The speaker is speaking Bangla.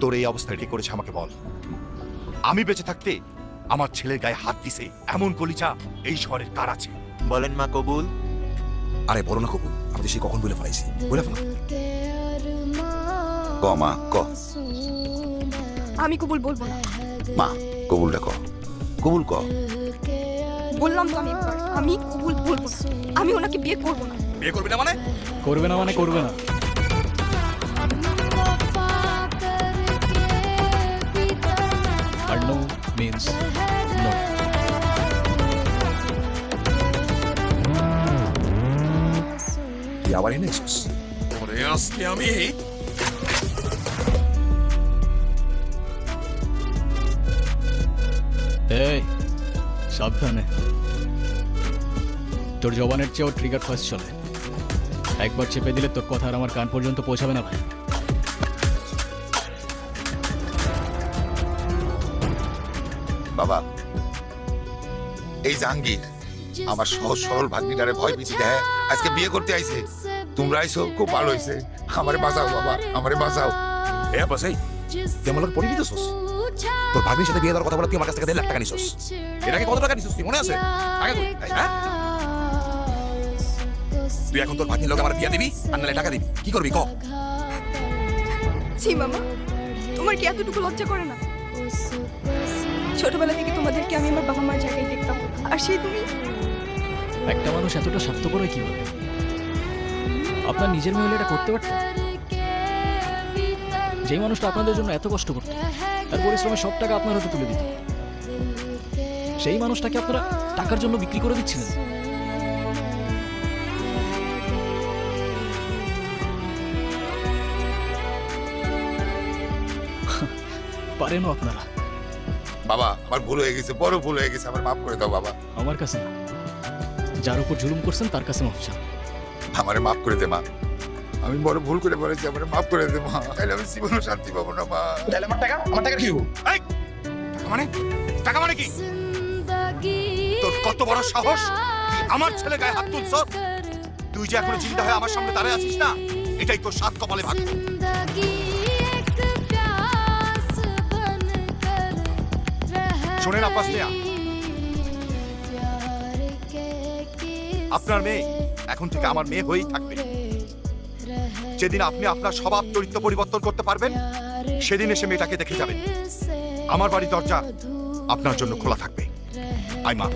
তোর এই অবস্থায় ঠিক করেছে আমাকে বল। আমি বেঁচে থাকতে আমার ছেলের গায়ে হাত দিছে এমন কলিচা এই শহরের কার আছে? বলেন মা কবুল। আরে বড় না কবুল আমি তো সে কখন বলে ফেলাইছি। বলে ফেলা। ক মা ক। আমি কবুল বলব না। মা কবুলটা ক। কবুল ক। বললাম তো আমি একবার, আমি কবুল বলব না। আমি ওনাকে বিয়ে করব না। বিয়ে করবি না মানে? করবে না মানে করবে না। মিন্স নো তুই আবার এনে এসেছিস ওরে আজকে আমি এই সাবধানে। তোর জবানের চেয়েও ট্রিগার ফার্স্ট চলে একবার চেপে দিলে তোর কথা আর আমার কান পর্যন্ত পৌঁছাবে না ভাই। বাবা। এই জাহাঙ্গীর আমার সহজ সরল ভাগ্নিটারে ভয় পিছি দেয়। আজকে বিয়ে করতে আইছে। তোমরা আইছো খুব ভালো হইছে। আমারে বাঁচাও বাবা আমারে বাঁচাও। এ বাসাই তুই আমার লোক পড়ে দিতেছস তোর ভাগ্নির সাথে বিয়ে দেওয়ার কথা বলে তুই আমার কাছ থেকে দেড় লাখ টাকা নিছস। এর আগে কত টাকা নিছস তুই মনে আছে? কই? এই, হ্যাঁ? তুই এখন তোর ভাগ্নির লোক আমার বিয়ে দিবি আর নাহলে টাকা দিবি। কি করবি ক? ছি মামা তোমার কি এতটুকু লজ্জা করে না? ছোটবেলা থেকে তোমাদেরকে আমি আমার বাবা মার জায়গায় দেখতাম। আর সেই তুমি? একটা মানুষ এতটা স্বার্থপর হয় কীভাবে আপনার নিজের মেয়ে হলে এটা করতে পারতেন যেই মানুষটা আপনাদের জন্য এত কষ্ট করত, তার পরিশ্রমে সব টাকা আপনার হাতে তুলে দিত। সেই মানুষটাকে আপনারা টাকার জন্য বিক্রি করে দিচ্ছিলেন। পারেনও আপনারা। বাবা আমার ভুল হয়ে গেছে বড় ভুল হয়ে গেছে আমার মাফ করে দাও বাবা। আমার কাছে না। যার উপর জুলুম করছেন তার কাছে মাফ চান। আমারে মাফ করে দে মা। আমি বড় ভুল করে বলেছি আমারে মাফ করে দে মা। তাহলে আমি জীবনে শান্তি পাবো না মা। তাহলে আমার টাকা? আমার টাকা কি হব এই টাকা মানে? টাকা মানে কি? তোর কত বড় সাহস? আমার ছেলে গায়ে হাত তুলছ? তুই যে এখনও চিন্তা হয়ে আমার সামনে দাঁড়ায় আছিস না এটাই তোর সাত কপালে ভাগ্য। শোনেন আব্বাস আপনার মেয়ে এখন থেকে আমার মেয়ে হয়েই থাকবে। যেদিন আপনি আপনার স্বভাব চরিত্র পরিবর্তন করতে পারবেন, সেদিন এসে মেয়েটাকে দেখে যাবেন। আমার বাড়ির দরজা আপনার জন্য খোলা থাকবে। আই মা।